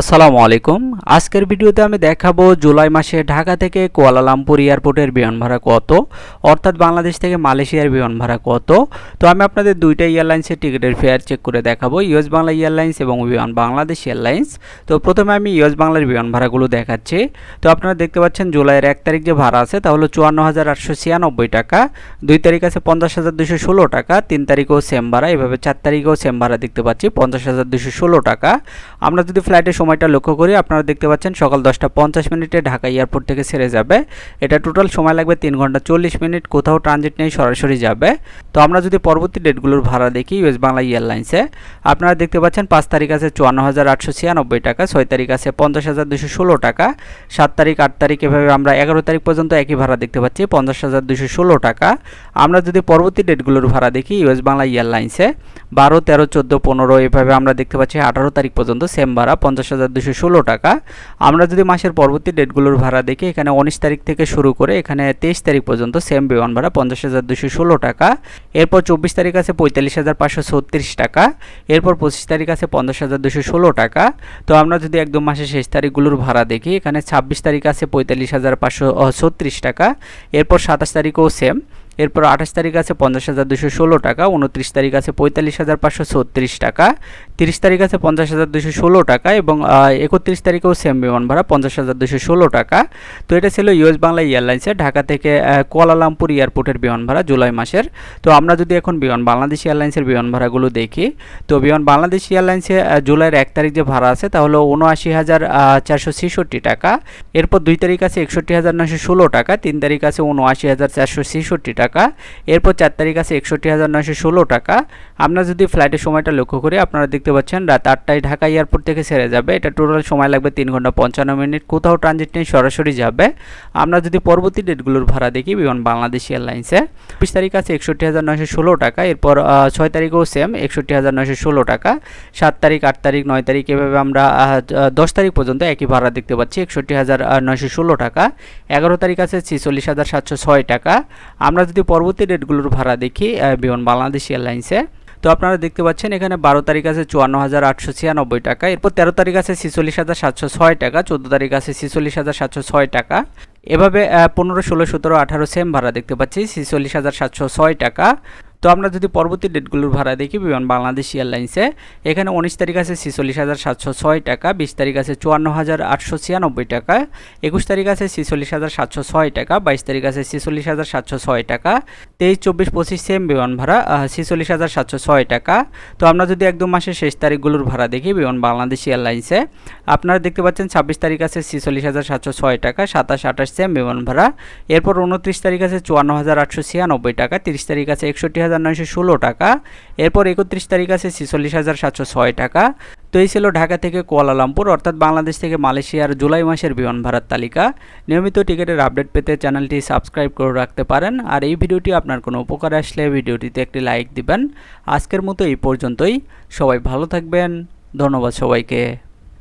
আসসালামু আলাইকুম। আজকের ভিডিওতে আমি দেখাবো জুলাই মাসে ঢাকা থেকে কুয়ালালামপুর এয়ারপোর্টের বিমান ভাড়া কত, অর্থাৎ বাংলাদেশ থেকে মালয়েশিয়ার বিমান ভাড়া কত। তো আমি আপনাদের দুইটা এয়ারলাইন্সের টিকিটের ফেয়ার চেক করে দেখাবো, ইউএস বাংলা এয়ারলাইন্স এবং বিমান বাংলাদেশ এয়ারলাইন্স। তো প্রথমে আমি ইউএস বাংলার বিমান ভাড়াগুলো দেখাচ্ছি। তো আপনারা দেখতে পাচ্ছেন জুলাইয়ের এক তারিখ যে ভাড়া আছে তাহলে চুয়ান্ন হাজার আটশো ছিয়ানব্বই টাকা, দুই তারিখ আছে পঞ্চাশ হাজার দুশো ষোলো টাকা, তিন তারিখেও সেম ভাড়া, এভাবে চার তারিখেও সেম ভাড়া দেখতে পাচ্ছি, পঞ্চাশ হাজার দুশো ষোলো টাকা। আমরা যদি ফ্লাইটের সময়টা লক্ষ্য করি আপনারা দেখতে পাচ্ছেন সকাল দশটা পঞ্চাশ মিনিটে ঢাকা এয়ারপোর্ট থেকে ছেড়ে যাবে। এটা টোটাল সময় লাগবে তিন ঘণ্টা চল্লিশ মিনিট, কোথাও ট্রানজিট নেই, সরাসরি যাবে। তো আমরা যদি পরবর্তী ডেটগুলোর ভাড়া দেখি ইউএস বাংলা এয়ারলাইন্সে, আপনারা দেখতে পাচ্ছেন পাঁচ তারিখ আছে চুয়ান্ন হাজার আটশো ছিয়ানব্বই টাকা, ছয় তারিখ আছে পঞ্চাশ হাজার দুশো ষোলো টাকা, সাত তারিখ, আট তারিখ এভাবে আমরা এগারো তারিখ পর্যন্ত একই ভাড়া দেখতে পাচ্ছি, পঞ্চাশ হাজার দুশো ষোলো টাকা। আমরা যদি পরবর্তী ডেটগুলোর ভাড়া দেখি ইউএস বাংলা এয়ারলাইন্সে, বারো, তেরো, চোদ্দ, পনেরো এভাবে আমরা দেখতে পাচ্ছি আঠারো তারিখ পর্যন্ত সেম ভাড়া, পঞ্চাশ হাজার দুশো ষোলো টাকা। আমরা যদি মাসের পরবর্তী ডেটগুলোর ভাড়া দেখি, এখানে উনিশ তারিখ থেকে শুরু করে এখানে তেইশ তারিখ পর্যন্ত সেম বিমান ভাড়া পঞ্চাশ হাজার দুশো ষোলো টাকা। এরপর চব্বিশ তারিখ আছে পঁয়তাল্লিশ হাজার পাঁচশো ছত্রিশ টাকা। এরপর পঁচিশ তারিখ আছে পঞ্চাশ হাজার দুশো ষোলো টাকা। তো আমরা যদি একদম মাসের শেষ তারিখগুলোর ভাড়া দেখি, এখানে ছাব্বিশ তারিখ আছে পঁয়তাল্লিশ হাজার পাঁচশো ছত্রিশ টাকা। এরপর সাতাশ তারিখও সেম এরপর আঠাশ তারিখ আছে পঞ্চাশ হাজার দুশো ষোলো টাকা, উনত্রিশ তারিখ আছে পঁয়তাল্লিশ হাজার পাঁচশো ছত্রিশ টাকা, তিরিশ তারিখ আছে পঞ্চাশ হাজার দুশো ষোলো টাকা এবং একত্রিশ তারিখেও সেম বিমান ভাড়া, পঞ্চাশ হাজার দুশো ষোলো টাকা। তো এটা ছিল ইউএস বাংলা এয়ারলাইন্সের ঢাকা থেকে কুয়ালালামপুর এয়ারপোর্টের বিমান ভাড়া জুলাই মাসের। তো আমরা যদি এখন বিমান, বাংলাদেশ এয়ারলাইন্সের বিমান ভাড়াগুলো দেখি, তো বিমান বাংলাদেশ এয়ারলাইন্সে জুলাইয়ের এক তারিখ যে ভাড়া আছে তাহলে উনআশি হাজার চারশো ছেষট্টি টাকা। এরপর দুই তারিখ আছে একষট্টি হাজার নশো ষোলো টাকা, তিন তারিখ আছে উনআশি হাজার চারশো ছেষট্টি টাকা। এরপর চার তারিখ আছে একষট্টি হাজার নশো ষোলো টাকা। আমরা যদি ফ্লাইটের সময়টা লক্ষ্য করি, আপনারা দেখতে পাচ্ছেন রাত আটটায় ঢাকা এয়ারপোর্ট থেকে ছেড়ে যাবে। এটা টোটাল সময় লাগবে তিন ঘণ্টা পঞ্চান্ন মিনিট। কোথাও ট্রানজিট নিয়ে সরাসরি যাবে। আমরা যদি পরবর্তী ডেটগুলোর ভাড়া দেখি, বিমান বাংলাদেশ এয়ারলাইন্সে বিশ তারিখ আছে একষট্টি হাজার নয়শো ষোলো টাকা। এরপর ছয় তারিখেও সেম একষট্টি হাজার নয়শো ষোলো টাকা। সাত তারিখ, আট তারিখ, নয় তারিখ, এভাবে আমরা দশ তারিখ পর্যন্ত একই ভাড়া দেখতে পাচ্ছি, একষট্টি হাজার নয়শো ষোলো টাকা। এগারো তারিখ আছে ছিচল্লিশ হাজার সাতশো ছয় টাকা। আমরা যদি পরবর্তী ডেটগুলোর ভাড়া দেখি বিমান বাংলাদেশ এয়ারলাইন্সে। তো আপনারা দেখতে পাচ্ছেন, এখানে বারো তারিখ আছে চুয়ান্ন হাজার আটশো ছিয়ানব্বই টাকা, এরপর তেরো তারিখ আছে ছিচল্লিশ হাজার সাতশো ছয় টাকা, চোদ্দ তারিখ আছে ছিচল্লিশ হাজার সাতশো ছয় টাকা। এভাবে পনেরো, ষোলো, সতেরো, আঠারো সেম ভাড়া দেখতে পাচ্ছি, ছিচল্লিশ হাজার সাতশো ছয় টাকা। তো আমরা যদি পরবর্তী ডেটগুলোর ভাড়া দেখি, বিমান বাংলাদেশ এয়ারলাইন্সে, এখানে উনিশ তারিখ আছে ছেচল্লিশ হাজার সাতশো ছয় টাকা, বিশ তারিখ আছে চুয়ান্ন হাজার আটশো ছিয়ানব্বই টাকা, একুশ তারিখ আছে ছেচল্লিশ হাজার সাতশো ছয় টাকা, বাইশ তারিখ আছে ছেচল্লিশ হাজার সাতশো ছয় টাকা, তেইশ, চব্বিশ, পঁচিশ সেম বিমান ভাড়া ছেচল্লিশ হাজার সাতশো ছয় টাকা। তো আমরা যদি একদম মাসের শেষ তারিখগুলোর ভাড়া দেখি, বিমান বাংলাদেশ এয়ারলাইন্সে, আপনারা দেখতে পাচ্ছেন ছাব্বিশ তারিখ আছে ছেচল্লিশ হাজার সাতশো ছয় টাকা, সাতাশ, আঠাশ সেম বিমান ভাড়া, এরপর উনত্রিশ তারিখ আছে চুয়ান্ন হাজার আটশো ছিয়ানব্বই টাকা, তিরিশ তারিখ আছে একষট্টি হাজার নয়শো ষোলো টাকা, এরপর একত্রিশ তারিখ আছে ছেচল্লিশ হাজার সাতশো ছয় টাকা। তো এই ছিল ঢাকা থেকে কুয়ালালামপুর, অর্থাৎ বাংলাদেশ থেকে মালয়েশিয়ার জুলাই মাসের বিমান ভাড়ার তালিকা। নিয়মিত টিকিটের আপডেট পেতে চ্যানেলটি সাবস্ক্রাইব করে রাখতে পারেন, আর এই ভিডিওটি আপনার কোনো উপকার আসলে ভিডিওটিতে একটি লাইক দিবেন। আজকের মতো এই পর্যন্তই। সবাই ভালো থাকবেন। ধন্যবাদ সবাইকে।